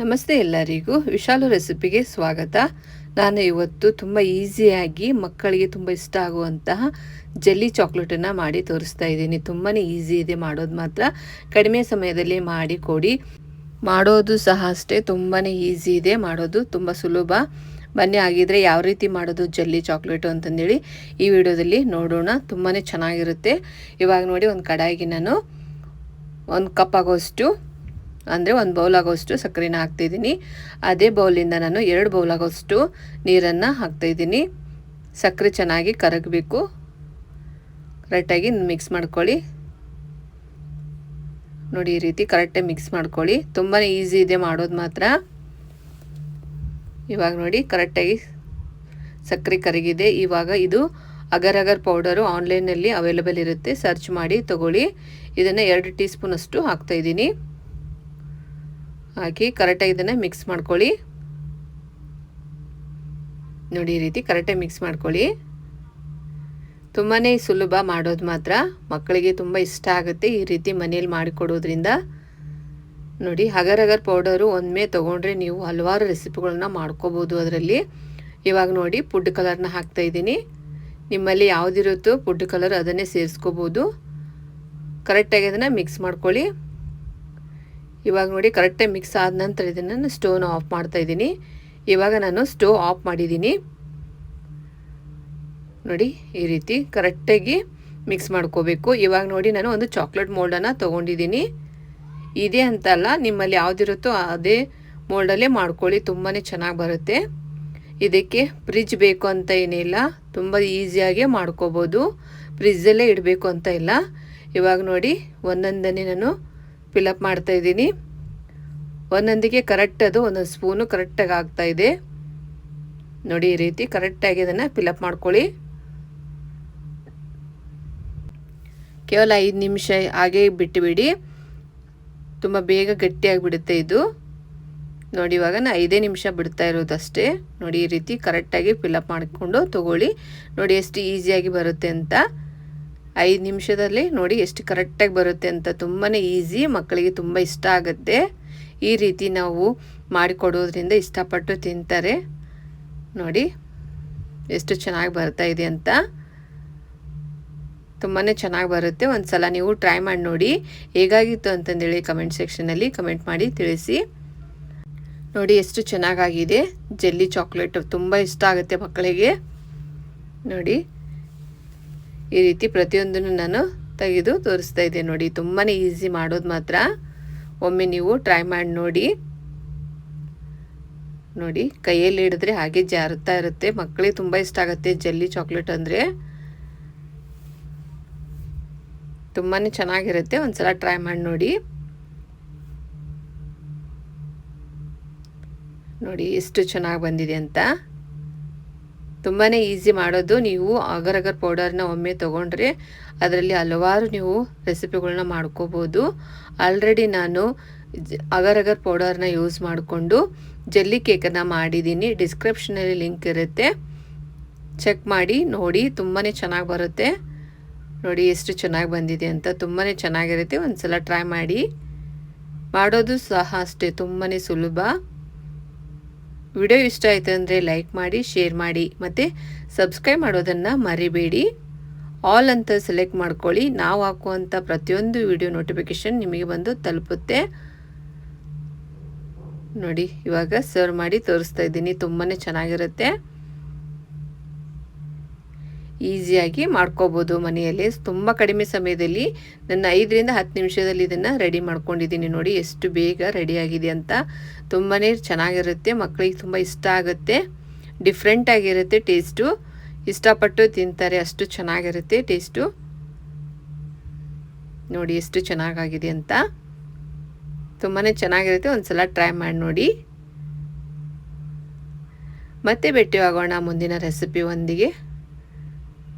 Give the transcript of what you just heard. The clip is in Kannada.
ನಮಸ್ತೆ ಎಲ್ಲರಿಗೂ. ವಿಶಾಲು ರೆಸಿಪಿಗೆ ಸ್ವಾಗತ. ನಾನು ಇವತ್ತು ತುಂಬ ಈಸಿಯಾಗಿ ಮಕ್ಕಳಿಗೆ ತುಂಬ ಇಷ್ಟ ಆಗುವಂತಹ ಜೆಲ್ಲಿ ಚಾಕ್ಲೇಟನ್ನು ಮಾಡಿ ತೋರಿಸ್ತಾ ಇದ್ದೀನಿ. ತುಂಬಾ ಈಸಿ ಇದೆ ಮಾಡೋದು ಮಾತ್ರ. ಕಡಿಮೆ ಸಮಯದಲ್ಲಿ ಮಾಡಿ ಕೊಡಿ. ಮಾಡೋದು ಸಹ ಅಷ್ಟೇ ತುಂಬಾ ಈಸಿ ಇದೆ ಮಾಡೋದು, ತುಂಬ ಸುಲಭ. ಬನ್ನಿ ಆಗಿದ್ರೆ ಯಾವ ರೀತಿ ಮಾಡೋದು ಜೆಲ್ಲಿ ಚಾಕ್ಲೇಟು ಅಂತಂದೇಳಿ ಈ ವಿಡಿಯೋದಲ್ಲಿ ನೋಡೋಣ. ತುಂಬಾ ಚೆನ್ನಾಗಿರುತ್ತೆ. ಇವಾಗ ನೋಡಿ, ಒಂದು ಕಡಾಯಿಗೆ ನಾನು ಒಂದು ಕಪ್ ಆಗೋಷ್ಟು ಅಂದರೆ ಒಂದು ಬೌಲ್ ಆಗೋಷ್ಟು ಸಕ್ಕರೆನ ಹಾಕ್ತಾಯಿದ್ದೀನಿ ಅದೇ ಬೌಲಿಂದ ನಾನು ಎರಡು ಬೌಲ್ ಆಗೋಷ್ಟು ನೀರನ್ನು ಹಾಕ್ತಾಯಿದ್ದೀನಿ ಸಕ್ಕರೆ ಚೆನ್ನಾಗಿ ಕರಗಬೇಕು. ಕರೆಕ್ಟಾಗಿ ಮಿಕ್ಸ್ ಮಾಡ್ಕೊಳ್ಳಿ. ನೋಡಿ ಈ ರೀತಿ ಕರೆಕ್ಟಾಗಿ ಮಿಕ್ಸ್ ಮಾಡ್ಕೊಳ್ಳಿ. ತುಂಬಾ ಈಸಿ ಇದೆ ಮಾಡೋದು ಮಾತ್ರ. ಇವಾಗ ನೋಡಿ ಕರೆಕ್ಟಾಗಿ ಸಕ್ಕರೆ ಕರಗಿದೆ. ಇವಾಗ ಇದು ಅಗರ್ ಅಗರ್ ಪೌಡರು ಆನ್ಲೈನಲ್ಲಿ ಅವೈಲೇಬಲ್ ಇರುತ್ತೆ. ಸರ್ಚ್ ಮಾಡಿ ತಗೊಳ್ಳಿ. ಇದನ್ನು ಎರಡು ಟೀ ಸ್ಪೂನಷ್ಟು ಹಾಕ್ತಾಯಿದ್ದೀನಿ ಹಾಕಿ ಕರೆಕ್ಟಾಗಿ ಇದನ್ನು ಮಿಕ್ಸ್ ಮಾಡ್ಕೊಳ್ಳಿ. ನೋಡಿ, ಈ ರೀತಿ ಕರೆಕ್ಟಾಗಿ ಮಿಕ್ಸ್ ಮಾಡ್ಕೊಳ್ಳಿ. ತುಂಬಾ ಸುಲಭ ಮಾಡೋದು ಮಾತ್ರ. ಮಕ್ಕಳಿಗೆ ತುಂಬ ಇಷ್ಟ ಆಗುತ್ತೆ ಈ ರೀತಿ ಮನೇಲಿ ಮಾಡಿಕೊಡೋದ್ರಿಂದ. ನೋಡಿ, ಹಗರ್ ಹಗರ್ ಪೌಡರು ಒಮ್ಮೆ ತೊಗೊಂಡ್ರೆ ನೀವು ಹಲವಾರು ರೆಸಿಪಿಗಳನ್ನ ಮಾಡ್ಕೋಬೋದು ಅದರಲ್ಲಿ. ಇವಾಗ ನೋಡಿ ಫುಡ್ ಕಲರ್ನ ಹಾಕ್ತಾಯಿದ್ದೀನಿ ನಿಮ್ಮಲ್ಲಿ ಯಾವುದಿರುತ್ತೋ ಫುಡ್ ಕಲರ್ ಅದನ್ನೇ ಸೇರಿಸ್ಕೋಬೋದು. ಕರೆಕ್ಟಾಗಿ ಅದನ್ನು ಮಿಕ್ಸ್ ಮಾಡ್ಕೊಳ್ಳಿ. ಇವಾಗ ನೋಡಿ ಕರೆಕ್ಟಾಗಿ ಮಿಕ್ಸ್ ಆದ ನಂತರ ಇದನ್ನು ಸ್ಟೋವ್ನ ಆಫ್ ಮಾಡ್ತಾ ಇದ್ದೀನಿ. ಇವಾಗ ನಾನು ಸ್ಟೋವ್ ಆಫ್ ಮಾಡಿದ್ದೀನಿ. ನೋಡಿ ಈ ರೀತಿ ಕರೆಕ್ಟಾಗಿ ಮಿಕ್ಸ್ ಮಾಡ್ಕೋಬೇಕು. ಇವಾಗ ನೋಡಿ ನಾನು ಒಂದು ಚಾಕ್ಲೇಟ್ ಮೋಲ್ಡನ್ನು ತೊಗೊಂಡಿದ್ದೀನಿ. ಇದೆ ಅಂತಲ್ಲ, ನಿಮ್ಮಲ್ಲಿ ಯಾವುದಿರುತ್ತೋ ಅದೇ ಮೋಲ್ಡಲ್ಲೇ ಮಾಡ್ಕೊಳ್ಳಿ ತುಂಬಾ ಚೆನ್ನಾಗಿ ಬರುತ್ತೆ. ಇದಕ್ಕೆ ಫ್ರಿಜ್ ಬೇಕು ಅಂತ ಏನಿಲ್ಲ, ತುಂಬ ಈಸಿಯಾಗಿ ಮಾಡ್ಕೋಬೋದು. ಫ್ರಿಜ್ಜಲ್ಲೇ ಇಡಬೇಕು ಅಂತ ಇಲ್ಲ. ಇವಾಗ ನೋಡಿ ಒಂದೊಂದನೇ ನಾನು ಫಿಲಪ್ ಮಾಡ್ತಾ ಇದ್ದೀನಿ. ಒಂದೊಂದಿಗೆ ಕರೆಕ್ಟ್ ಅದು, ಒಂದೊಂದು ಸ್ಪೂನು ಕರೆಕ್ಟಾಗಿ ಆಗ್ತಾ ಇದೆ. ನೋಡಿ, ಈ ರೀತಿ ಕರೆಕ್ಟಾಗಿ ಅದನ್ನು ಫಿಲಪ್ ಮಾಡ್ಕೊಳ್ಳಿ. ಕೇವಲ ಐದು ನಿಮಿಷ ಹಾಗೆ ಬಿಟ್ಟುಬಿಡಿ ತುಂಬ ಬೇಗ ಗಟ್ಟಿಯಾಗಿಬಿಡುತ್ತೆ ಇದು. ನೋಡಿ, ಇವಾಗ ನಾನು ಐದೇ ನಿಮಿಷ ಬಿಡ್ತಾ ಇರೋದಷ್ಟೇ. ನೋಡಿ, ಈ ರೀತಿ ಕರೆಕ್ಟಾಗಿ ಫಿಲಪ್ ಮಾಡಿಕೊಂಡು ತೊಗೊಳ್ಳಿ. ನೋಡಿ, ಎಷ್ಟು ಈಸಿಯಾಗಿ ಬರುತ್ತೆ ಅಂತ. ಐದು ನಿಮಿಷದಲ್ಲಿ ನೋಡಿ ಎಷ್ಟು ಕರೆಕ್ಟಾಗಿ ಬರುತ್ತೆ ಅಂತ. ತುಂಬಾ ಈಸಿ, ಮಕ್ಕಳಿಗೆ ತುಂಬ ಇಷ್ಟ ಆಗುತ್ತೆ. ಈ ರೀತಿ ನಾವು ಮಾಡಿಕೊಡೋದ್ರಿಂದ ಇಷ್ಟಪಟ್ಟು ತಿಂತಾರೆ. ನೋಡಿ ಎಷ್ಟು ಚೆನ್ನಾಗಿ ಬರ್ತಾ ಇದೆ ಅಂತ. ತುಂಬಾ ಚೆನ್ನಾಗಿ ಬರುತ್ತೆ. ಒಂದು ಸಲ ನೀವು ಟ್ರೈ ಮಾಡಿ ನೋಡಿ. ಹೇಗಾಗಿತ್ತು ಅಂತಂದೇಳಿ ಕಮೆಂಟ್ ಸೆಕ್ಷನಲ್ಲಿ ಕಮೆಂಟ್ ಮಾಡಿ ತಿಳಿಸಿ. ನೋಡಿ ಎಷ್ಟು ಚೆನ್ನಾಗಾಗಿದೆ. ಜೆಲ್ಲಿ ಚಾಕ್ಲೇಟ್ ತುಂಬ ಇಷ್ಟ ಆಗುತ್ತೆ ಮಕ್ಕಳಿಗೆ. ನೋಡಿ. ಈ ರೀತಿ ಪ್ರತಿಯೊಂದನ್ನು ನಾನು ತೆಗೆದು ತೋರಿಸ್ತಾ ಇದ್ದೆ ನೋಡಿ. ತುಂಬಾ ಈಸಿ ಮಾಡೋದು ಮಾತ್ರ. ಒಮ್ಮೆ ನೀವು ಟ್ರೈ ಮಾಡಿ ನೋಡಿ. ನೋಡಿ, ಕೈಯಲ್ಲಿ ಹಿಡಿದ್ರೆ ಹಾಗೆ ಜಾರುತ್ತಾ ಇರುತ್ತೆ. ಮಕ್ಕಳಿಗೆ ತುಂಬ ಇಷ್ಟ ಆಗುತ್ತೆ ಜೆಲ್ಲಿ ಚಾಕ್ಲೇಟ್ ಅಂದರೆ. ತುಂಬಾ ಚೆನ್ನಾಗಿರುತ್ತೆ. ಒಂದ್ಸಲ ಟ್ರೈ ಮಾಡಿ ನೋಡಿ. ನೋಡಿ, ಎಷ್ಟು ಚೆನ್ನಾಗಿ ಬಂದಿದೆ ಅಂತ. ತುಂಬಾ ಈಸಿ ಮಾಡೋದು. ನೀವು ಅಗರ್ ಪೌಡರ್ನ ಒಮ್ಮೆ ತೊಗೊಂಡ್ರೆ ಅದರಲ್ಲಿ ಹಲವಾರು ನೀವು ರೆಸಿಪಿಗಳನ್ನ ಮಾಡ್ಕೋಬೋದು. ಆಲ್ರೆಡಿ ನಾನು ಅಗರ್ ಅಗರ್ ಪೌಡರ್ನ ಯೂಸ್ ಮಾಡಿಕೊಂಡು ಜಲ್ಲಿ ಕೇಕನ್ನು ಮಾಡಿದ್ದೀನಿ. ಡಿಸ್ಕ್ರಿಪ್ಷನಲ್ಲಿ ಲಿಂಕ್ ಇರುತ್ತೆ. ಚೆಕ್ ಮಾಡಿ, ನೋಡಿ ತುಂಬಾ ಚೆನ್ನಾಗಿ ಬರುತ್ತೆ. ನೋಡಿ, ಎಷ್ಟು ಚೆನ್ನಾಗಿ ಬಂದಿದೆ ಅಂತ. ತುಂಬಾ ಚೆನ್ನಾಗಿರುತ್ತೆ. ಒಂದು ಸಲ ಟ್ರೈ ಮಾಡಿ. ಮಾಡೋದು ಸಹ ಅಷ್ಟೇ. ತುಂಬಾ ಸುಲಭ. ವಿಡಿಯೋ ಇಷ್ಟ ಆಯಿತು ಅಂದರೆ ಲೈಕ್ ಮಾಡಿ ಶೇರ್ ಮಾಡಿ ಮತ್ತು ಸಬ್ಸ್ಕ್ರೈಬ್ ಮಾಡೋದನ್ನು ಮರಿಬೇಡಿ. ಆಲ್ ಅಂತ ಸೆಲೆಕ್ಟ್ ಮಾಡ್ಕೊಳ್ಳಿ. ನಾವು ಹಾಕುವಂಥ ಪ್ರತಿಯೊಂದು ವಿಡಿಯೋ ನೋಟಿಫಿಕೇಷನ್ ನಿಮಗೆ ಬಂದು ತಲುಪುತ್ತೆ. ನೋಡಿ, ಇವಾಗ ಸರ್ವ್ ಮಾಡಿ ತೋರಿಸ್ತಾ ಇದ್ದೀನಿ. ತುಂಬಾ ಚೆನ್ನಾಗಿರುತ್ತೆ. ಈಸಿಯಾಗಿ ಮಾಡ್ಕೋಬೋದು ಮನೆಯಲ್ಲಿ. ತುಂಬ ಕಡಿಮೆ ಸಮಯದಲ್ಲಿ ನನ್ನ ಐದರಿಂದ ಹತ್ತು ನಿಮಿಷದಲ್ಲಿ ಇದನ್ನು ರೆಡಿ ಮಾಡ್ಕೊಂಡಿದ್ದೀನಿ ನೋಡಿ, ಎಷ್ಟು ಬೇಗ ರೆಡಿಯಾಗಿದೆ ಅಂತ. ತುಂಬಾ ಚೆನ್ನಾಗಿರುತ್ತೆ ಮಕ್ಕಳಿಗೆ ತುಂಬ ಇಷ್ಟ ಆಗುತ್ತೆ. ಡಿಫ್ರೆಂಟಾಗಿರುತ್ತೆ ಟೇಸ್ಟು. ಇಷ್ಟಪಟ್ಟು ತಿಂತಾರೆ, ಅಷ್ಟು ಚೆನ್ನಾಗಿರುತ್ತೆ ಟೇಸ್ಟು. ನೋಡಿ, ಎಷ್ಟು ಚೆನ್ನಾಗಾಗಿದೆ ಅಂತ. ತುಂಬಾ ಚೆನ್ನಾಗಿರುತ್ತೆ ಒಂದು ಸಲ ಟ್ರೈ ಮಾಡಿ ನೋಡಿ. ಮತ್ತೆ ಭೇಟಿಯಾಗೋಣ ಮುಂದಿನ ರೆಸಿಪಿ ಒಂದಿಗೆ.